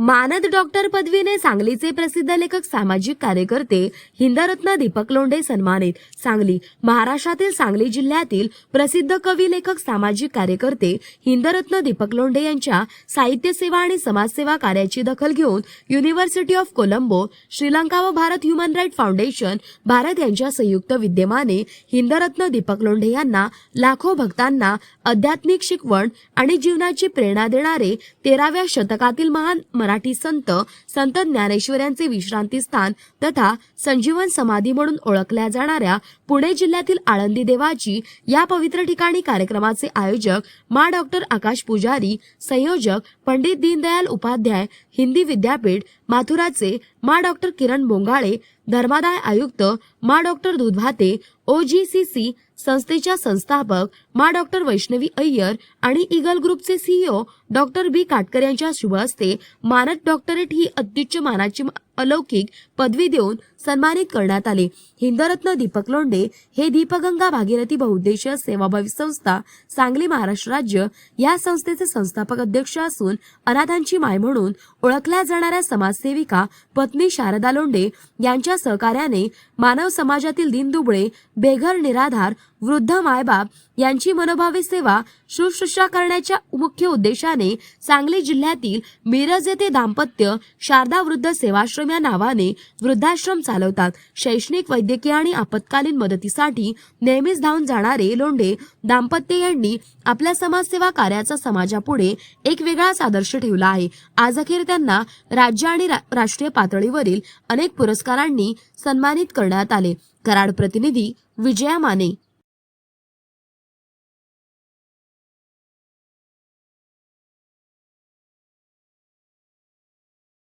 मानद डॉक्टर पदवीने सांगलीचे प्रसिद्ध लेखक सामाजिक कार्यकर्ते हिंदरत्न दीपक लोंढे सन्मानित सांगली महाराष्ट्रातील सांगली जिल्ह्यातील प्रसिद्ध कवी लेखक सामाजिक कार्यकर्ते हिंदरत्न दीपक लोंढे यांच्या साहित्य सेवा आणि समाजसेवा कार्याची दखल घेऊन युनिव्हर्सिटी ऑफ कोलंबो श्रीलंका व Bharat human right foundation Bharat यांच्या संयुक्त विद्यमाने हिंदरत्न दीपक लोंढे यांना लाखो भक्तांना आध्यात्मिक शिकवण आणि जीवनाची प्रेरणा देणारे तेराव्या शतकातील महान मराठी संत संत ज्ञानेश्वरांचे विश्रांती स्थान तथा संजीवन समाधी म्हणून ओळखल्या जाणाऱ्या पुणे जिल्ह्यातील आळंदी देवाची या पवित्र ठिकाणी कार्यक्रमाचे आयोजक मा डॉक्टर आकाश पुजारी संयोजक पंडित दीनदयाल उपाध्याय हिंदी विद्यापीठ माथुराचे मा डॉक्टर किरण बोंगाळे धर्मादाय आयुक्त मा डॉक्टर दुधभाते ओजीसीसी संस्थेच्या संस्थापक मा डॉक्टर वैष्णवी अय्यर आणि इगल ग्रुपचे सीईओ डॉक्टर बी काटकर यांच्या शुभ हस्ते मानद डॉक्टरेट ही अत्युच्च मानाची अलौकिक पदवी देऊन सन्मानित करण्यात आले. हिंदरत्न दीपक लोंढे हे दीपगंगा भागीरथी बहुउद्देशीय सेवाभावी संस्था सांगली महाराष्ट्र राज्य या संस्थेचे संस्थापक अध्यक्ष असून अनाथांची माय म्हणून ओळखल्या जाणाऱ्या समाजसेविका पत्नी शारदा लोंढे यांच्या सहकार्याने मानव समाजातील दिनदुबळे बेघर निराधार वृद्ध मायबाप यांची मनोभावी सेवा शुश्रूषा करण्याच्या मुख्य उद्देशाने सांगली जिल्ह्यातील मिरज येथे दाम्पत्य शारदा वृद्ध सेवाश्रम या नावाने वृद्धाश्रम चालवतात. शैक्षणिक वैद्यकीय आणि आपत्कालीन मदतीसाठी नेहमीच धावून जाणारे लोंढे दाम्पत्य यांनी आपल्या समाजसेवा कार्याचा समाजापुढे एक वेगळाच आदर्श ठेवला आहे. आज अखेर त्यांना राज्य आणि रा- राष्ट्रीय पातळीवरील अनेक पुरस्कारांनी सन्मानित करण्यात आले. कराड प्रतिनिधी विजया माने.